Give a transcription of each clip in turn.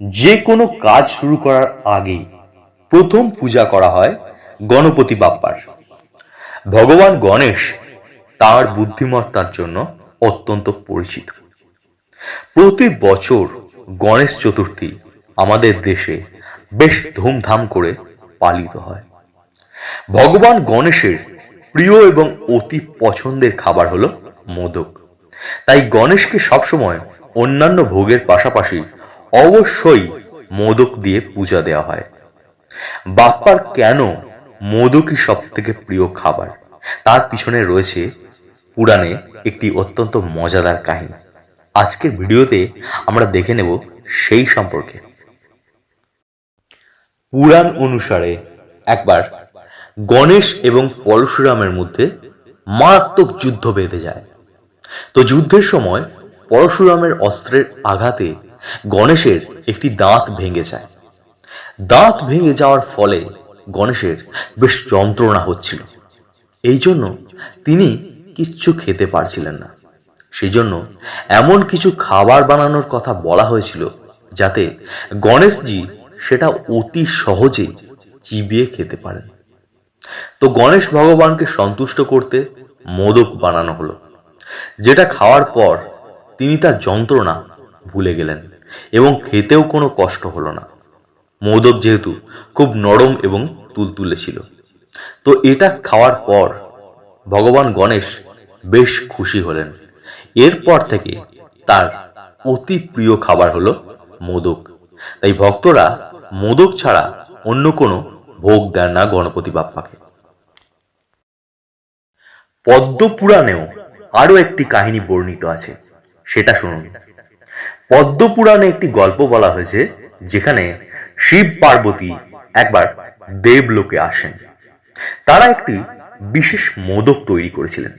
যে কোনো কাজ শুরু করার আগেই প্রথম পূজা করা হয় গণপতি বাপ্পার। ভগবান গণেশ তার বুদ্ধিমত্তার জন্য অত্যন্ত পরিচিত। প্রতি বছর গণেশ চতুর্থী আমাদের দেশে বেশ ধুমধাম করে পালিত হয়। ভগবান গণেশের প্রিয় এবং অতি পছন্দের খাবার হলো মোদক। তাই গণেশকে সবসময় অন্যান্য ভোগের পাশাপাশি অবশ্যই মোদক দিয়ে পূজা দেওয়া হয়। বাপ্পার কেন মোদকই সব থেকে প্রিয় খাবার? তার পিছনে রয়েছে পুরাণে একটি অত্যন্ত মজাদার কাহিনী। আজকের ভিডিওতে আমরা দেখে নেব সেই সম্পর্কে। পুরাণ অনুসারে একবার গণেশ এবং পরশুরামের মধ্যে মারাত্মক যুদ্ধ বেঁধে যায়। তো যুদ্ধের সময় পরশুরামের অস্ত্রের আঘাতে গণেশের একটি দাঁত ভেঙে যায়। দাঁত ভেঙে যাওয়ার ফলে গণেশের বেশ যন্ত্রণা হচ্ছিল। এই জন্য তিনি কিচ্ছু খেতে পারছিলেন না। সেই জন্য এমন কিছু খাবার বানানোর কথা বলা হয়েছিল যাতে গণেশজি সেটা অতি সহজেই চিবিয়ে খেতে পারেন। তো গণেশ ভগবানকে সন্তুষ্ট করতে মোদক বানানো হলো, যেটা খাওয়ার পর তিনি তার যন্ত্রণা ভুলে গেলেন। এবং খেতেও কোনো কষ্ট হলো না। মোদক যেহেতু খুব নরম এবং তুলতুলে ছিল। তো এটা খাওয়ার পর ভগবান গণেশ বেশ খুশি হলেন। এরপর থেকে তার অতি প্রিয় খাবার হলো মোদক। তাই ভক্তরা মোদক ছাড়া অন্য কোনো ভোগ দেন না গণপতি বাপ্পাকে। পদ্মপুরাণেও আরও একটি কাহিনী বর্ণিত আছে, সেটা শুনুন। পদ্মপুরাণে একটি গল্প বলা হয়েছে, যেখানে শিব পার্বতী একবার দেবলোকে আসেন। তারা একটি বিশেষ মোদক তৈরি করেছিলেন।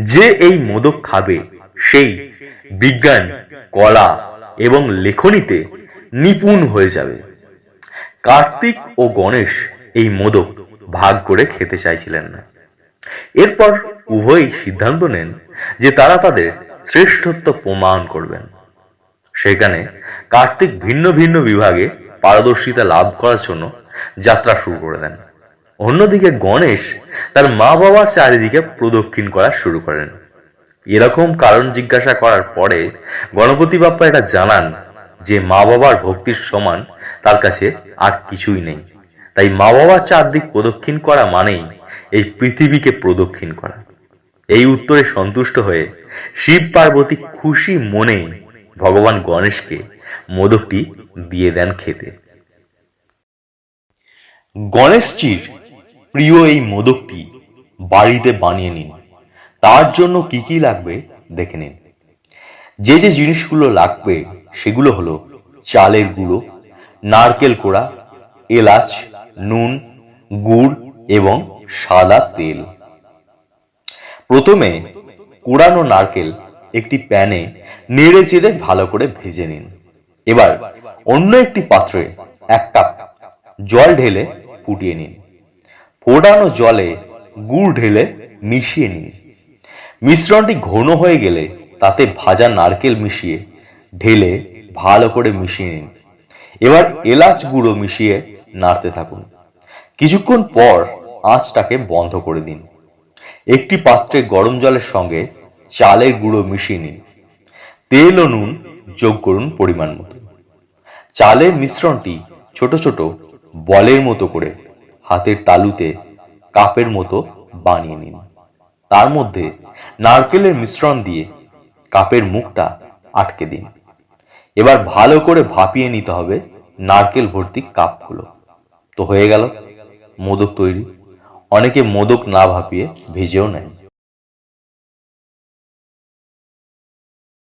যে এই মোদক খাবে সেই বিজ্ঞান, কলা এবং লেখনীতে নিপুণ হয়ে যাবে। কার্তিক ও গণেশ এই মোদক ভাগ করে খেতে চাইছিলেন না। এরপর উভয়ই সিদ্ধান্ত নেন যে তারা তাদের শ্রেষ্ঠত্ব প্রমাণ করবেন। সেখানে কার্তিক ভিন্ন ভিন্ন বিভাগে পারদর্শিতা লাভ করার জন্য যাত্রা শুরু করে দেন। অন্যদিকে গণেশ তার মা বাবার চারিদিকে প্রদক্ষিণ করা শুরু করেন। এরকম কারণ জিজ্ঞাসা করার পরে গণপতি বাপ্পা এটা জানান যে মা বাবার ভক্তির সমান তার কাছে আর কিছুই নেই। তাই মা বাবার চারদিক প্রদক্ষিণ করা মানেই এই পৃথিবীকে প্রদক্ষিণ করা। এই উত্তরে সন্তুষ্ট হয়ে শিব পার্বতী খুশি মনে ভগবান গণেশকে মোদকটি দিয়ে দেন খেতে। গণেশজির প্রিয় এই মোদকটি বাড়িতে বানিয়ে নিন। তার জন্য কি কি লাগবে দেখে নিন। যে যে জিনিসগুলো লাগবে সেগুলো হলো চালের গুঁড়ো, নারকেল কোড়া, এলাচ, নুন, গুড় এবং সাদা তেল। প্রথমে কোড়ানো নারকেল একটি প্যানে নেড়ে চেড়ে ভালো করে ভেজে নিন। এবার অন্য একটি পাত্রে এক কাপ জল ঢেলে ফুটিয়ে নিন। ফোটানো জলে গুড় ঢেলে মিশিয়ে নিন। মিশ্রণটি ঘন হয়ে গেলে তাতে ভাজা নারকেল মিশিয়ে ঢেলে ভালো করে মিশিয়ে নিন। এবার এলাচ গুঁড়ো মিশিয়ে নাড়তে থাকুন। কিছুক্ষণ পর আঁচটাকে বন্ধ করে দিন। একটি পাত্রে গরম জলের সঙ্গে চালের গুঁড়ো মিশিয়ে নিন। তেল ও নুন যোগ করুন পরিমাণ মতো। চালের মিশ্রণটি ছোট ছোট বলের মতো করে হাতের তালুতে কাপের মতো বানিয়ে নিন। তার মধ্যে নারকেলের মিশ্রণ দিয়ে কাপের মুখটা আটকে দিন। এবার ভালো করে ভাপিয়ে নিতে হবে নারকেল ভর্তি কাপগুলো। তো হয়ে গেল। মোদক তৈরি। অনেকে মোদক না ভাপিয়ে ভেজেও নেয়